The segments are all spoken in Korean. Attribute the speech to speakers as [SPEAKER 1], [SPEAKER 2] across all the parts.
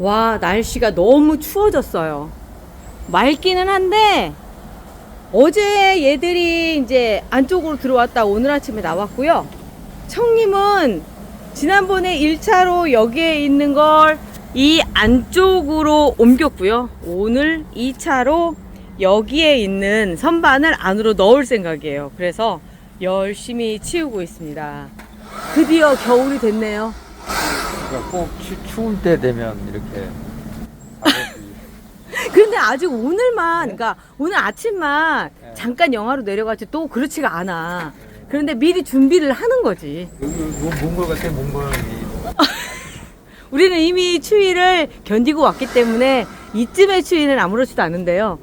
[SPEAKER 1] 와, 날씨가 너무 추워졌어요. 맑기는 한데, 어제 얘들이 이제 안쪽으로 들어왔다 오늘 아침에 나왔고요. 청님은 지난번에 1차로 여기에 있는 걸 이 안쪽으로 옮겼고요. 오늘 2차로 여기에 있는 선반을 안으로 넣을 생각이에요. 그래서 열심히 치우고 있습니다. 드디어 겨울이 됐네요.
[SPEAKER 2] 그러니까 꼭 추, 추울 때 되면 이렇게
[SPEAKER 1] 그런데 아직 오늘만, 그러니까 오늘 아침만
[SPEAKER 2] 네.
[SPEAKER 1] 잠깐 영하로 내려가지 또 그렇지가 않아. 그런데 미리 준비를 하는 거지.
[SPEAKER 2] 여기 뭐 몽골 같아 몽골이
[SPEAKER 1] 우리는 이미 추위를 견디고 왔기 때문에 이쯤의 추위는 아무렇지도 않은데요.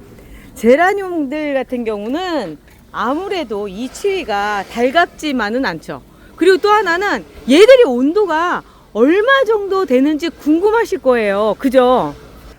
[SPEAKER 1] 제라늄들 같은 경우는 아무래도 이 추위가 달갑지만은 않죠. 그리고 또 하나는 얘들이 온도가 얼마 정도 되는지 궁금하실 거예요. 그죠?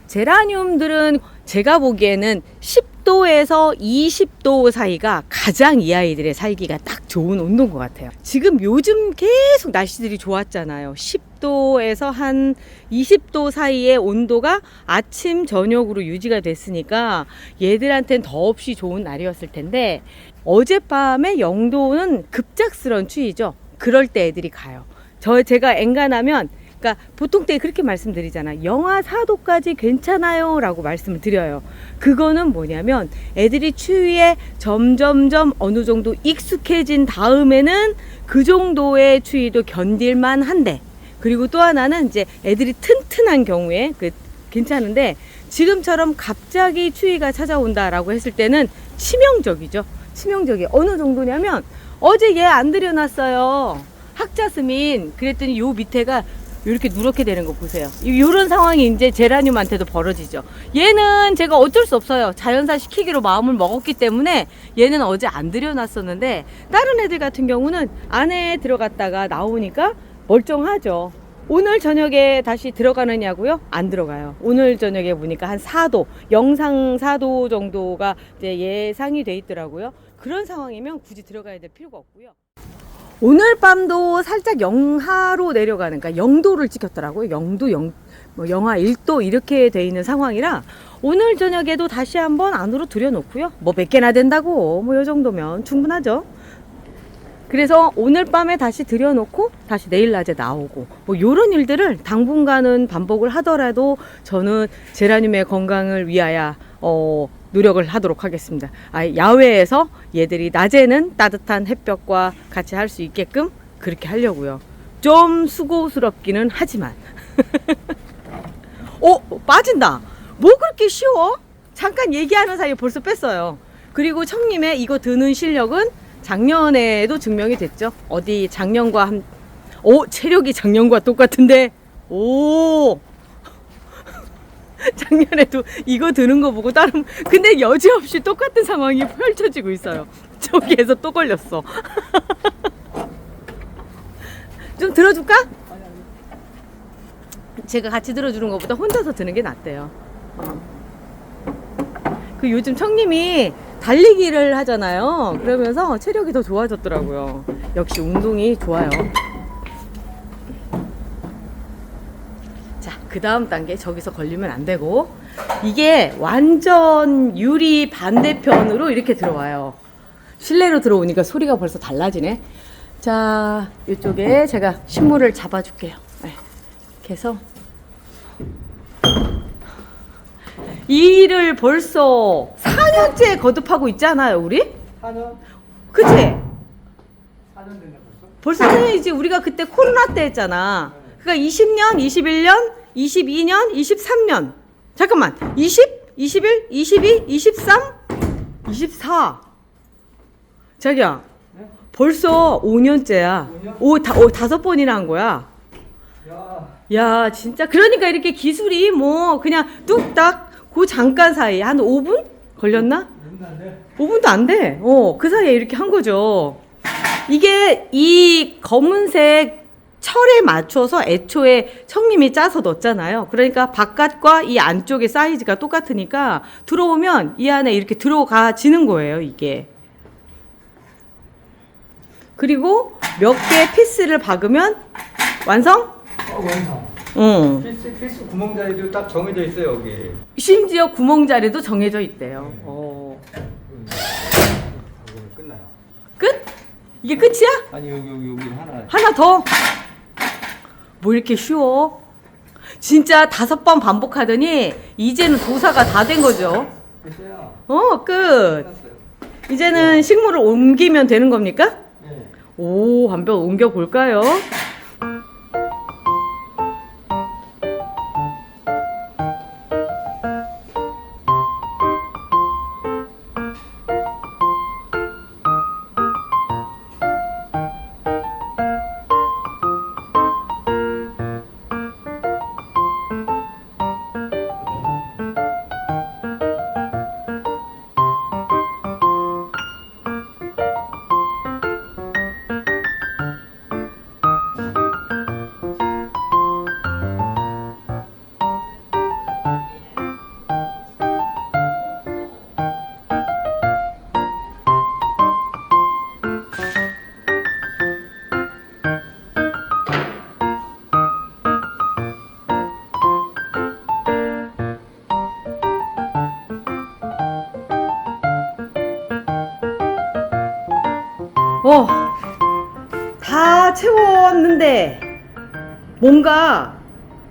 [SPEAKER 1] 제라늄들은 제가 보기에는 10도에서 20도 사이가 가장 이 아이들의 살기가 딱 좋은 온도인 것 같아요. 지금 요즘 계속 날씨들이 좋았잖아요. 10도에서 한 20도 사이의 온도가 아침, 저녁으로 유지가 됐으니까 얘들한텐 더없이 좋은 날이었을 텐데 어젯밤에 영도는 급작스러운 추위죠. 그럴 때 애들이 가요. 저 제가 엔간하면 그러니까 보통 때 그렇게 말씀드리잖아. 영하 4도까지 괜찮아요라고 말씀을 드려요. 그거는 뭐냐면 애들이 추위에 점점점 어느 정도 익숙해진 다음에는 그 정도의 추위도 견딜만 한데 그리고 또 하나는 이제 애들이 튼튼한 경우에 그 괜찮은데 지금처럼 갑자기 추위가 찾아온다라고 했을 때는 치명적이죠. 치명적이 어느 정도냐면 어제 얘 안 들여놨어요. 학자스민 그랬더니 요 밑에가 이렇게 누렇게 되는 거 보세요. 이런 상황이 이제 제라늄한테도 벌어지죠. 얘는 제가 어쩔 수 없어요. 자연사 시키기로 마음을 먹었기 때문에 얘는 어제 안 들여놨었는데 다른 애들 같은 경우는 안에 들어갔다가 나오니까 멀쩡하죠. 오늘 저녁에 다시 들어가느냐고요? 안 들어가요. 오늘 저녁에 보니까 한 4도, 영상 4도 정도가 이제 예상이 돼 있더라고요. 그런 상황이면 굳이 들어가야 될 필요가 없고요. 오늘 밤도 살짝 영하로 내려가는, 그러니까 영도를 찍혔더라고요. 영도 영, 뭐 영하 1도 이렇게 돼 있는 상황이라 오늘 저녁에도 다시 한번 안으로 들여놓고요. 뭐 몇 개나 된다고, 뭐 요 정도면 충분하죠. 그래서 오늘 밤에 다시 들여놓고 다시 내일 낮에 나오고 뭐 요런 일들을 당분간은 반복을 하더라도 저는 제라늄의 건강을 위하여 어 노력을 하도록 하겠습니다. 아, 야외에서 얘들이 낮에는 따뜻한 햇볕과 같이 할 수 있게끔 그렇게 하려고요. 좀 수고스럽기는 하지만 어 빠진다. 뭐 그렇게 쉬워? 잠깐 얘기하는 사이에 벌써 뺐어요. 그리고 청님의 이거 드는 실력은 작년에도 증명이 됐죠. 어디 작년과 한, 오, 체력이 작년과 똑같은데, 오! 작년에도 이거 드는 거 보고 다른, 근데 여지없이 똑같은 상황이 펼쳐지고 있어요. 저기에서 또 걸렸어. 좀 들어줄까? 제가 같이 들어주는 것보다 혼자서 드는 게 낫대요. 어. 그 요즘 청님이 달리기를 하잖아요. 그러면서 체력이 더 좋아졌더라고요. 역시 운동이 좋아요. 자, 그 다음 단계 저기서 걸리면 안 되고 이게 완전 유리 반대편으로 이렇게 들어와요. 실내로 들어오니까 소리가 벌써 달라지네. 자, 이쪽에 제가 식물을 잡아줄게요. 네. 이렇게 해서 이 일을 벌써 4년째 거듭하고 있잖아요, 우리?
[SPEAKER 2] 4년?
[SPEAKER 1] 그치?
[SPEAKER 2] 4년 됐나 벌써?
[SPEAKER 1] 벌써 4년이지. 우리가 그때 코로나 때 했잖아. 그러니까 20년, 21년, 22년, 23년. 잠깐만. 20, 21, 22, 23, 24. 자기야.
[SPEAKER 2] 네?
[SPEAKER 1] 벌써 5년째야.
[SPEAKER 2] 5년?
[SPEAKER 1] 오, 다, 오, 다섯 번이나 한 거야.
[SPEAKER 2] 야
[SPEAKER 1] 야, 진짜. 그러니까 이렇게 기술이 뭐, 그냥 뚝딱, 그 잠깐 사이, 한 5분? 걸렸나?
[SPEAKER 2] 누군데?
[SPEAKER 1] 5분도 안 돼. 어, 그 사이에 이렇게 한 거죠. 이게 이 검은색 철에 맞춰서 애초에 청님이 짜서 넣었잖아요. 그러니까 바깥과 이 안쪽의 사이즈가 똑같으니까 들어오면 이 안에 이렇게 들어가지는 거예요, 이게. 그리고 몇 개 피스를 박으면 완성?
[SPEAKER 2] 어 완성
[SPEAKER 1] 응.
[SPEAKER 2] 필수 필수 구멍 자리도 딱 정해져 있어요 여기.
[SPEAKER 1] 심지어 구멍 자리도 정해져 있대요. 어.
[SPEAKER 2] 그러면 끝나요.
[SPEAKER 1] 끝? 이게 끝이야?
[SPEAKER 2] 아니 여기 여기 여기 하나.
[SPEAKER 1] 하나 더. 뭐 이렇게 쉬워? 진짜 다섯 번 반복하더니 이제는 도사가 다 된 거죠.
[SPEAKER 2] 됐어요.
[SPEAKER 1] 어, 끝.
[SPEAKER 2] 끝났어요.
[SPEAKER 1] 이제는 식물을 옮기면 되는 겁니까?
[SPEAKER 2] 네.
[SPEAKER 1] 오, 한번 옮겨 볼까요? 뭔가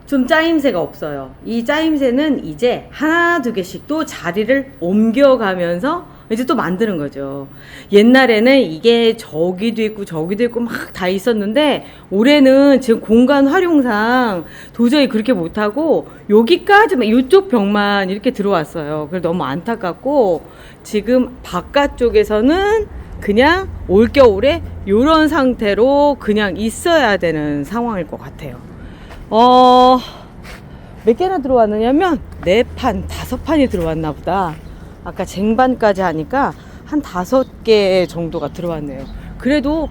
[SPEAKER 1] 좀 짜임새가 없어요. 이 짜임새는 이제 하나 두 개씩 또 자리를 옮겨가면서 이제 또 만드는 거죠. 옛날에는 이게 저기도 있고 저기도 있고 막 다 있었는데 올해는 지금 공간 활용상 도저히 그렇게 못하고 여기까지만 이쪽 벽만 이렇게 들어왔어요. 그래서 너무 안타깝고 지금 바깥쪽에서는 그냥 올겨울에 이런 상태로 그냥 있어야 되는 상황일 것 같아요. 어, 몇 개나 들어왔느냐면 네 판, 다섯 판이 들어왔나 보다. 아까 쟁반까지 하니까 한 다섯 개 정도가 들어왔네요. 그래도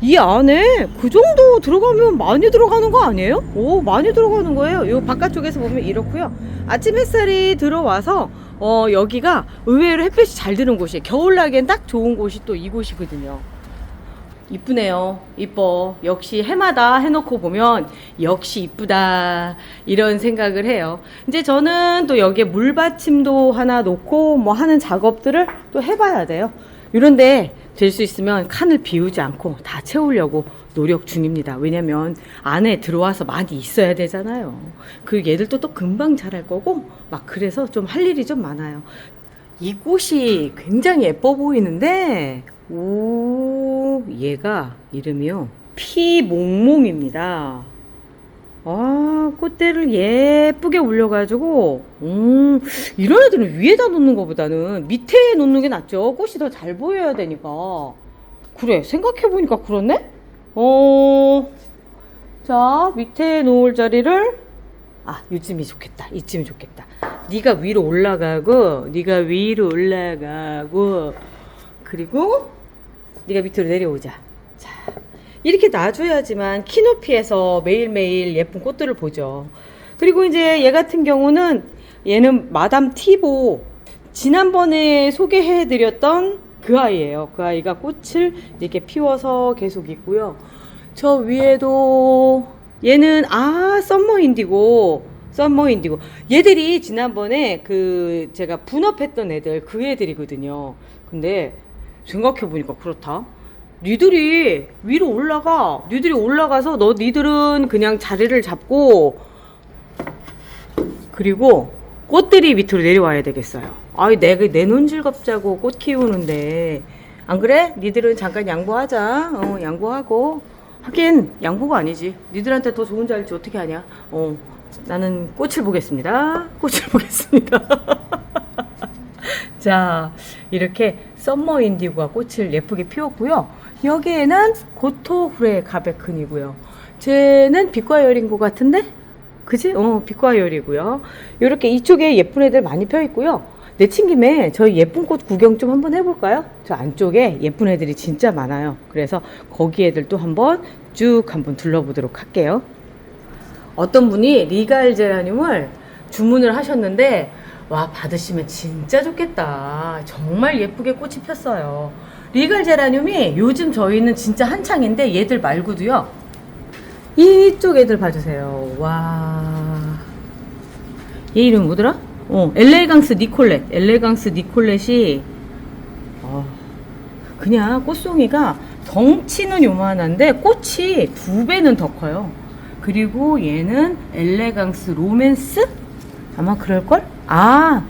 [SPEAKER 1] 이 안에 그 정도 들어가면 많이 들어가는 거 아니에요? 오, 많이 들어가는 거예요. 요 바깥쪽에서 보면 이렇고요. 아침 햇살이 들어와서 어, 여기가 의외로 햇볕이 잘 드는 곳이에요. 겨울나기엔 딱 좋은 곳이 또 이곳이거든요. 이쁘네요. 이뻐. 역시 해마다 해놓고 보면 역시 이쁘다. 이런 생각을 해요. 이제 저는 또 여기에 물받침도 하나 놓고 뭐 하는 작업들을 또 해봐야 돼요. 이런데 될 수 있으면 칸을 비우지 않고 다 채우려고 노력 중입니다. 왜냐면 안에 들어와서 많이 있어야 되잖아요. 그 얘들도 또 금방 자랄 거고 막 그래서 좀 할 일이 좀 많아요. 이 꽃이 굉장히 예뻐 보이는데 오 얘가 이름이요 피몽몽입니다 아 꽃대를 예쁘게 올려가지고 음 이런 애들은 위에다 놓는 것보다는 밑에 놓는 게 낫죠. 꽃이 더 잘 보여야 되니까. 그래 생각해보니까 그렇네? 어 자 밑에 놓을 자리를 아 요즘이 좋겠다. 이쯤이 좋겠다. 네가 위로 올라가고 네가 위로 올라가고 그리고 네가 밑으로 내려오자. 자 이렇게 놔줘야지만 키 높이에서 매일매일 예쁜 꽃들을 보죠. 그리고 이제 얘 같은 경우는 얘는 마담 티보. 지난번에 소개해 드렸던 그 아이예요. 그 아이가 꽃을 이렇게 피워서 계속 있고요. 저 위에도 얘는 아 썸머 인디고 썸머 인디고. 얘들이 지난번에 그 제가 분업했던 애들 그 애들이거든요. 근데 생각해 보니까 그렇다 니들이 위로 올라가. 니들이 올라가서 너 니들은 그냥 자리를 잡고 그리고 꽃들이 밑으로 내려와야 되겠어요. 아이 내가 내 논질 겁자고 꽃 키우는데. 안 그래? 니들은 잠깐 양보하자. 어 양보하고. 하긴 양보가 아니지. 니들한테 더 좋은 자리지 어떻게 하냐? 어 나는 꽃을 보겠습니다. 꽃을 보겠습니다. 자 이렇게 썸머 인디고가 꽃을 예쁘게 피웠고요 여기에는 고토후레 가베큰이고요 쟤는 빛과 열인 것 같은데 그지? 어 빛과 열이고요 이렇게 이쪽에 예쁜 애들 많이 펴 있고요 내친 김에 저희 예쁜 꽃 구경 좀 한번 해볼까요? 저 안쪽에 예쁜 애들이 진짜 많아요. 그래서 거기 애들도 한번 쭉 한번 둘러보도록 할게요. 어떤 분이 리갈 제라늄을 주문을 하셨는데 와 받으시면 진짜 좋겠다. 정말 예쁘게 꽃이 폈어요. 리갈 제라늄이 요즘 저희는 진짜 한창인데 얘들 말고도요. 이쪽 애들 봐주세요. 와. 얘 이름 뭐더라? 어, 엘레강스 니콜렛. 엘레강스 니콜렛이, 어, 그냥 꽃송이가 덩치는 요만한데 꽃이 두 배는 더 커요. 그리고 얘는 엘레강스 로맨스? 아마 그럴걸? 아,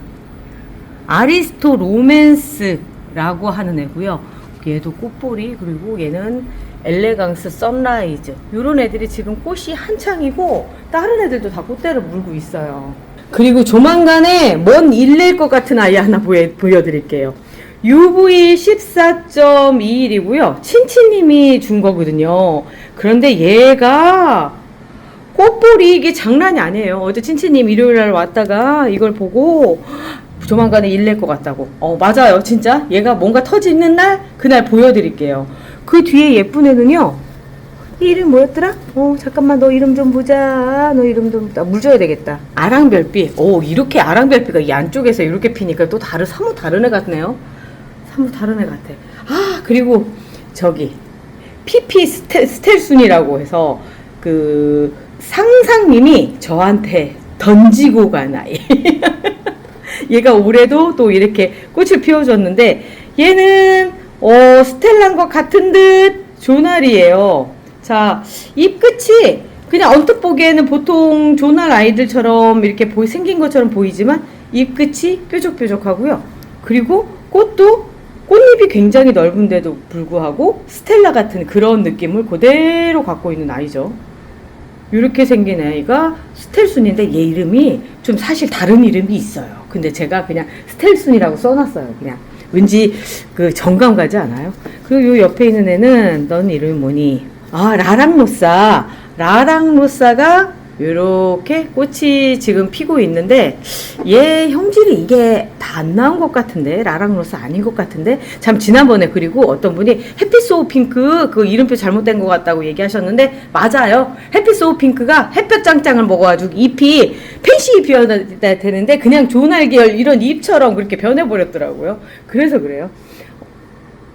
[SPEAKER 1] 아리스토 로맨스라고 하는 애고요. 얘도 꽃보리 그리고 얘는 엘레강스 선라이즈 이런 애들이 지금 꽃이 한창이고 다른 애들도 다 꽃대를 물고 있어요. 그리고 조만간에 먼 일낼 것 같은 아이 하나 보여, 보여드릴게요. UV 14.21이고요. 친치님이 준 거거든요. 그런데 얘가 꽃볼이 이게 장난이 아니에요. 어제 친치님 일요일 날 왔다가 이걸 보고 조만간에 일낼 것 같다고. 어, 맞아요. 진짜. 얘가 뭔가 터지는 날, 그날 보여드릴게요. 그 뒤에 예쁜 애는요. 이 이름 뭐였더라? 어, 잠깐만, 너 이름 좀 보자. 너 이름 좀, 나 물 줘야 되겠다. 아랑별빛. 오, 이렇게 아랑별빛가 이 안쪽에서 이렇게 피니까 또 다른, 사뭇 다른 애 같네요. 사뭇 다른 애 같아. 아, 그리고 저기, PP 스텔, 스텔순이라고 해서 그 상상님이 저한테 던지고 간 아이. 얘가 올해도 또 이렇게 꽃을 피워줬는데 얘는 어 스텔라인 것 같은 듯 조날이에요. 자, 잎 끝이 그냥 언뜻 보기에는 보통 조날 아이들처럼 이렇게 보이, 생긴 것처럼 보이지만 잎 끝이 뾰족뾰족하고요. 그리고 꽃도 꽃잎이 굉장히 넓은데도 불구하고 스텔라 같은 그런 느낌을 그대로 갖고 있는 아이죠. 이렇게 생긴 아이가 스텔순인데 얘 이름이 좀 사실 다른 이름이 있어요. 근데 제가 그냥 스텔순이라고 써놨어요. 그냥 왠지 그 정감 가지 않아요? 그리고 요 옆에 있는 애는 넌 이름이 뭐니? 아 라랑로사. 라랑로사가 이렇게 꽃이 지금 피고 있는데 얘 형질이 이게 다 안 나온 것 같은데 라랑로사 아닌 것 같은데 참 지난번에 그리고 어떤 분이 해피소우 핑크 그 이름표 잘못된 것 같다고 얘기하셨는데 맞아요. 해피소우 핑크가 햇볕 짱짱을 먹어가지고 잎이 펜시 잎이어야 되는데 그냥 조날 계열 이런 잎처럼 그렇게 변해버렸더라고요. 그래서 그래요.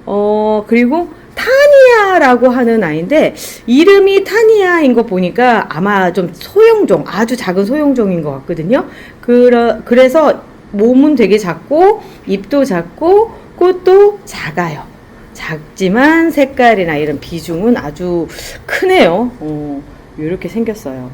[SPEAKER 1] 어 그리고 타니아라고 하는 아이인데 이름이 타니아인 거 보니까 아마 좀 소형종 아주 작은 소형종인 것 같거든요. 그러, 그래서 몸은 되게 작고 잎도 작고 꽃도 작아요. 작지만 색깔이나 이런 비중은 아주 크네요. 어, 이렇게 생겼어요.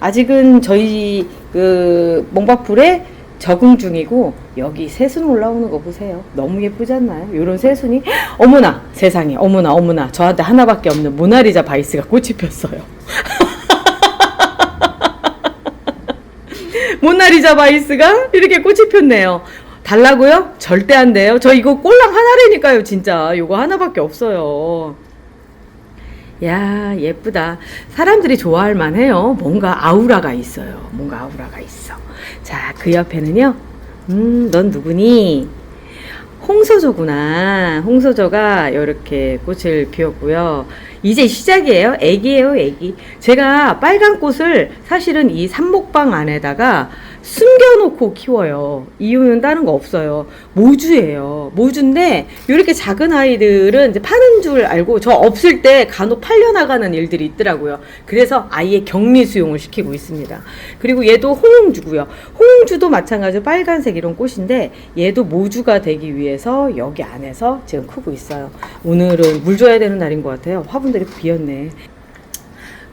[SPEAKER 1] 아직은 저희 그 몽바풀에 적응 중이고 여기 새순 올라오는 거 보세요. 너무 예쁘지 않나요? 이런 새순이 어머나 세상에 어머나 어머나 저한테 하나밖에 없는 모나리자 바이스가 꽃이 폈어요. 모나리자 바이스가 이렇게 꽃이 폈네요. 달라고요? 절대 안 돼요. 저 이거 꼴랑 하나라니까요, 진짜. 이거 하나밖에 없어요. 야, 예쁘다. 사람들이 좋아할 만해요. 뭔가 아우라가 있어요. 뭔가 아우라가 있어. 자, 그 옆에는요. 음, 넌 누구니? 홍서조구나. 홍서조가 이렇게 꽃을 피웠고요. 이제 시작이에요. 애기예요, 애기. 제가 빨간 꽃을 사실은 이 삼목방 안에다가 숨겨놓고 키워요. 이유는 다른 거 없어요. 모주예요. 모주인데 이렇게 작은 아이들은 이제 파는 줄 알고 저 없을 때 간혹 팔려 나가는 일들이 있더라고요. 그래서 아예 격리 수용을 시키고 있습니다. 그리고 얘도 홍웅주고요. 홍웅주도 마찬가지로 빨간색 이런 꽃인데 얘도 모주가 되기 위해서 여기 안에서 지금 크고 있어요. 오늘은 물 줘야 되는 날인 것 같아요. 화분들이 비었네.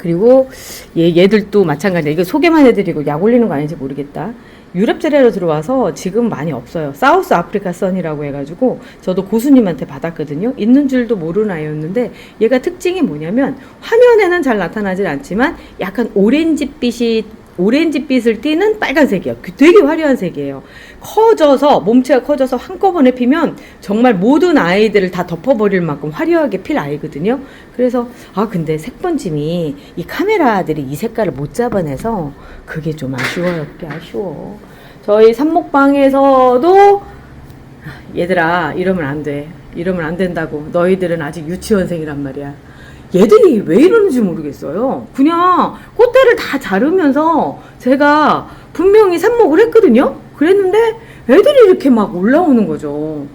[SPEAKER 1] 그리고 얘, 얘들도 마찬가지야. 이거 소개만 해드리고 약 올리는 거 아닌지 모르겠다. 유럽 제레로 들어와서 지금 많이 없어요. 사우스 아프리카 선이라고 해가지고 저도 고수님한테 받았거든요. 있는 줄도 모르는 아이였는데 얘가 특징이 뭐냐면 화면에는 잘 나타나질 않지만 약간 오렌지빛이 오렌지빛을 띠는 빨간색이에요. 그 되게 화려한 색이에요. 커져서 몸체가 커져서 한꺼번에 피면 정말 모든 아이들을 다 덮어버릴 만큼 화려하게 필 아이거든요. 그래서 아 근데 색번짐이 이 카메라들이 이 색깔을 못 잡아내서 그게 좀 아쉬워요. 그게 아쉬워. 저희 삽목방에서도 얘들아 이러면 안 돼. 이러면 안 된다고. 너희들은 아직 유치원생이란 말이야. 얘들이 왜 이러는지 모르겠어요. 그냥 꽃대를 다 자르면서 제가 분명히 삽목을 했거든요. 그랬는데 애들이 이렇게 막 올라오는 거죠.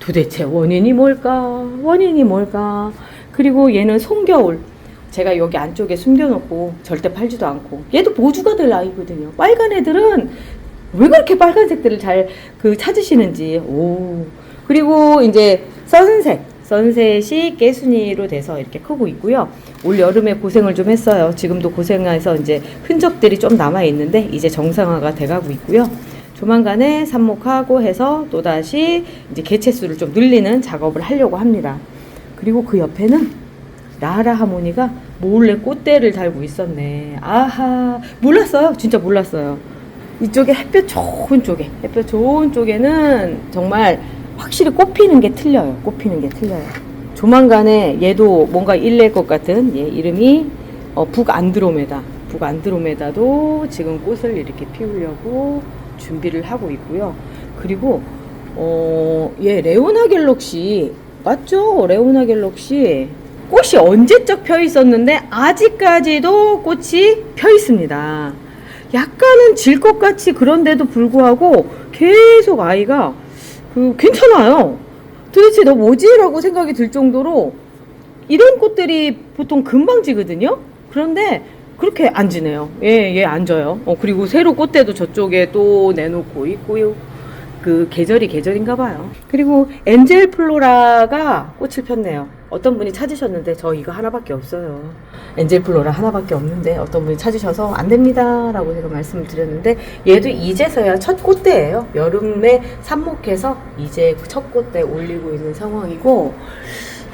[SPEAKER 1] 도대체 원인이 뭘까? 원인이 뭘까? 그리고 얘는 송겨울. 제가 여기 안쪽에 숨겨놓고 절대 팔지도 않고 얘도 보주가 될 아이거든요. 빨간 애들은 왜 그렇게 빨간색들을 잘 그 찾으시는지 오 그리고 이제 선색 선셋이 깨순이로 돼서 이렇게 크고 있고요. 올 여름에 고생을 좀 했어요. 지금도 고생해서 이제 흔적들이 좀 남아 있는데 이제 정상화가 돼가고 있고요. 조만간에 삽목하고 해서 또 다시 이제 개체 수를 좀 늘리는 작업을 하려고 합니다. 그리고 그 옆에는 라라 하모니가 몰래 꽃대를 달고 있었네. 아하, 몰랐어요. 진짜 몰랐어요. 이쪽에 햇볕 좋은 쪽에, 햇볕 좋은 쪽에는 정말 확실히 꽃피는 게 틀려요. 꽃피는 게 틀려요. 조만간에 얘도 뭔가 일낼 것 같은 얘 이름이 어, 북안드로메다. 북안드로메다도 지금 꽃을 이렇게 피우려고 준비를 하고 있고요. 그리고 어, 얘 레오나 갤럭시 맞죠? 레오나 갤럭시 꽃이 언제적 펴 있었는데 아직까지도 꽃이 펴 있습니다. 약간은 질 것 같이 그런데도 불구하고 계속 아이가 그 괜찮아요. 도대체 너 뭐지 라고 생각이 들 정도로 이런 꽃들이 보통 금방 지거든요. 그런데 그렇게 안 지네요. 예, 예, 안 져요. 어, 그리고 새로 꽃대도 저쪽에 또 내놓고 있고요. 그 계절이 계절인가 봐요. 그리고 엔젤 플로라가 꽃을 폈네요. 어떤 분이 찾으셨는데 저 이거 하나밖에 없어요. 엔젤 플로라 하나밖에 없는데 어떤 분이 찾으셔서 안 됩니다라고 제가 말씀을 드렸는데 얘도 이제서야 첫 꽃대예요. 여름에 삽목해서 이제 첫 꽃대 올리고 있는 상황이고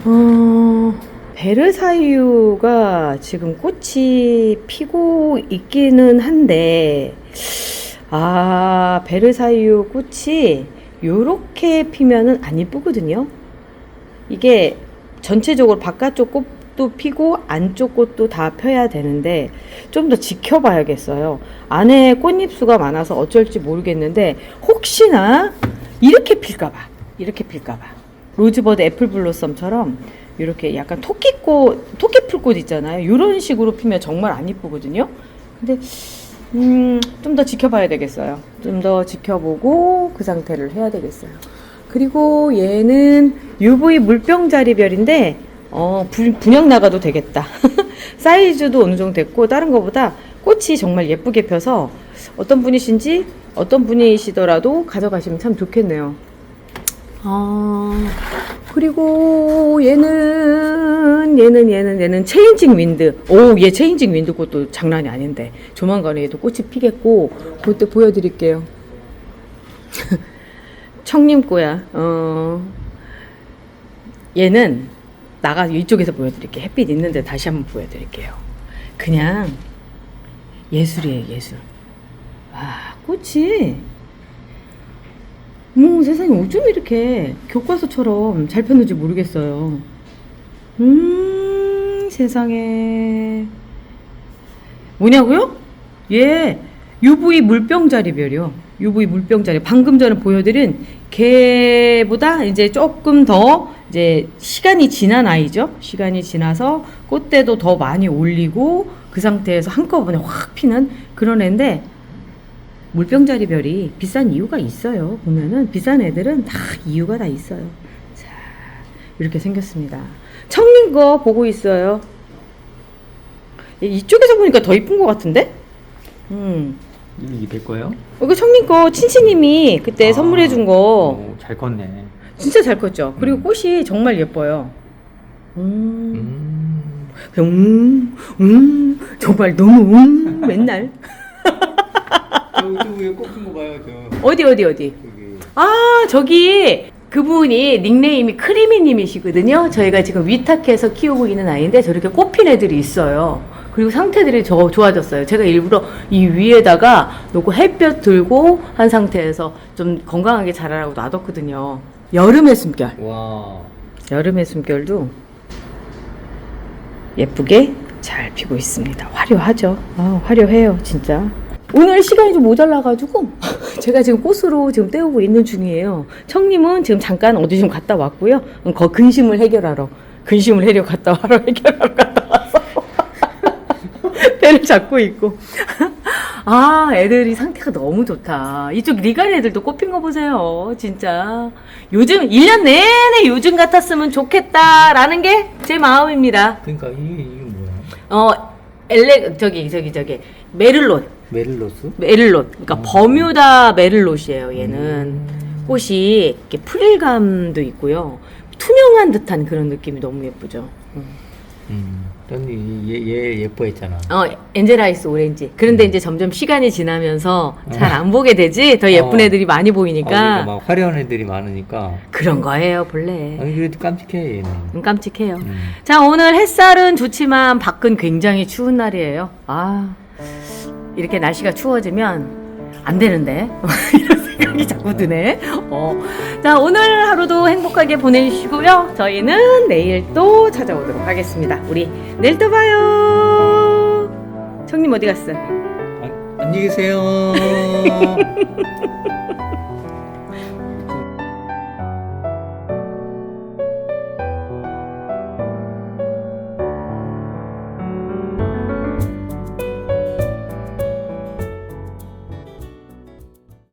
[SPEAKER 1] 어, 베르사유가 지금 꽃이 피고 있기는 한데 아, 베르사유 꽃이 요렇게 피면은 안 이쁘거든요. 이게 전체적으로 바깥쪽 꽃도 피고 안쪽 꽃도 다 펴야 되는데 좀 더 지켜봐야겠어요. 안에 꽃잎수가 많아서 어쩔지 모르겠는데 혹시나 이렇게 필까봐 이렇게 필까봐 로즈버드 애플블로썸처럼 이렇게 약간 토끼꽃 토끼풀꽃 있잖아요. 이런 식으로 피면 정말 안 이쁘거든요. 근데 음, 좀 더 지켜봐야 되겠어요. 좀 더 지켜보고 그 상태를 해야 되겠어요. 그리고 얘는 UV 물병 자리별인데 어, 분, 분양 나가도 되겠다. 사이즈도 어느 정도 됐고 다른 거보다 꽃이 정말 예쁘게 펴서 어떤 분이신지 어떤 분이시더라도 가져가시면 참 좋겠네요. 아, 그리고 얘는 얘는 얘는 얘는 체인징 윈드. 오, 얘 체인징 윈드 꽃도 장난이 아닌데 조만간에 얘도 꽃이 피겠고 그때 보여드릴게요. 청림꼬야. 어, 얘는 나가 이쪽에서 보여드릴게요. 햇빛 있는데 다시 한번 보여드릴게요. 그냥 예술이에요, 예술. 와, 꽃이 뭐 세상에 어쩜 이렇게 교과서처럼 잘 폈는지 모르겠어요. 음, 세상에. 뭐냐고요? 예, UV 물병자리별이요. UV 물병자리. 방금 전에 보여드린 걔보다 이제 조금 더 이제 시간이 지난 아이죠. 시간이 지나서 꽃대도 더 많이 올리고 그 상태에서 한꺼번에 확 피는 그런 애인데 물병자리별이 비싼 이유가 있어요. 보면은 비싼 애들은 다 이유가 다 있어요. 자, 이렇게 생겼습니다. 청린 거 보고 있어요. 이- 이쪽에서 보니까 더 이쁜 것 같은데? 음.
[SPEAKER 2] 이게 될 거예요?
[SPEAKER 1] 이거 청린 거 친치님이 그때
[SPEAKER 2] 아,
[SPEAKER 1] 선물해 준 거
[SPEAKER 2] 오, 잘 컸네.
[SPEAKER 1] 진짜 잘 컸죠. 그리고
[SPEAKER 2] 음.
[SPEAKER 1] 꽃이 정말 예뻐요. 음,
[SPEAKER 2] 음.
[SPEAKER 1] 음, 음, 정말 너무 음, 맨날.
[SPEAKER 3] 저 위에 꼽힌 거 봐요, 저.
[SPEAKER 1] 어디, 어디, 어디?
[SPEAKER 3] 여기.
[SPEAKER 1] 아, 저기 그분이 닉네임이 크리미님이시거든요. 저희가 지금 위탁해서 키우고 있는 아이인데 저렇게 꽃핀 애들이 있어요. 그리고 상태들이 저 좋아졌어요. 제가 일부러 이 위에다가 놓고 햇볕 들고 한 상태에서 좀 건강하게 자라라고 놔뒀거든요. 여름의 숨결.
[SPEAKER 3] 와.
[SPEAKER 1] 여름의 숨결도 예쁘게 잘 피고 있습니다. 화려하죠. 아, 화려해요, 진짜. 오늘 시간이 좀 모자라가지고 제가 지금 꽃으로 지금 때우고 있는 중이에요. 청님은 지금 잠깐 어디 좀 갔다 왔고요. 음, 거 근심을 해결하러 근심을 해려 갔다 와러 해결하러 갔다 와서 배를 잡고 있고. 아, 애들이 상태가 너무 좋다. 이쪽 리갈 애들도 꽃핀 거 보세요. 진짜. 요즘, 1년 내내 요즘 같았으면 좋겠다라는 게 제 마음입니다.
[SPEAKER 3] 그러니까 이게 이게 뭐야?
[SPEAKER 1] 어 엘레 저기 저기 저기 메를롯
[SPEAKER 3] 메릴로스?
[SPEAKER 1] 메를롯. 그러니까 버뮤다 메를롯이에요 얘는. 꽃이 이렇게 프릴감도 있고요. 투명한 듯한 그런 느낌이 너무 예쁘죠.
[SPEAKER 3] 음. 넌 얘 얘 예뻐했잖아.
[SPEAKER 1] 어 엔젤아이스 오렌지. 그런데 이제 점점 시간이 지나면서 잘 안 보게 되지? 더 예쁜
[SPEAKER 3] 어.
[SPEAKER 1] 애들이 많이
[SPEAKER 3] 아,
[SPEAKER 1] 보이니까
[SPEAKER 3] 막 화려한 애들이 많으니까.
[SPEAKER 1] 그런 거예요 본래.
[SPEAKER 3] 아니 그래도 깜찍해 얘는.
[SPEAKER 1] 음, 깜찍해요.
[SPEAKER 3] 음.
[SPEAKER 1] 자 오늘 햇살은 좋지만 밖은 굉장히 추운 날이에요. 아 이렇게 날씨가 추워지면 안 되는데 이런 생각이 자꾸 드네 어. 자 오늘 하루도 행복하게 보내주시고요 저희는 내일 또 찾아오도록 하겠습니다 우리 내일 또 봐요 청님 어디 갔어?
[SPEAKER 3] 아, 안녕히 계세요.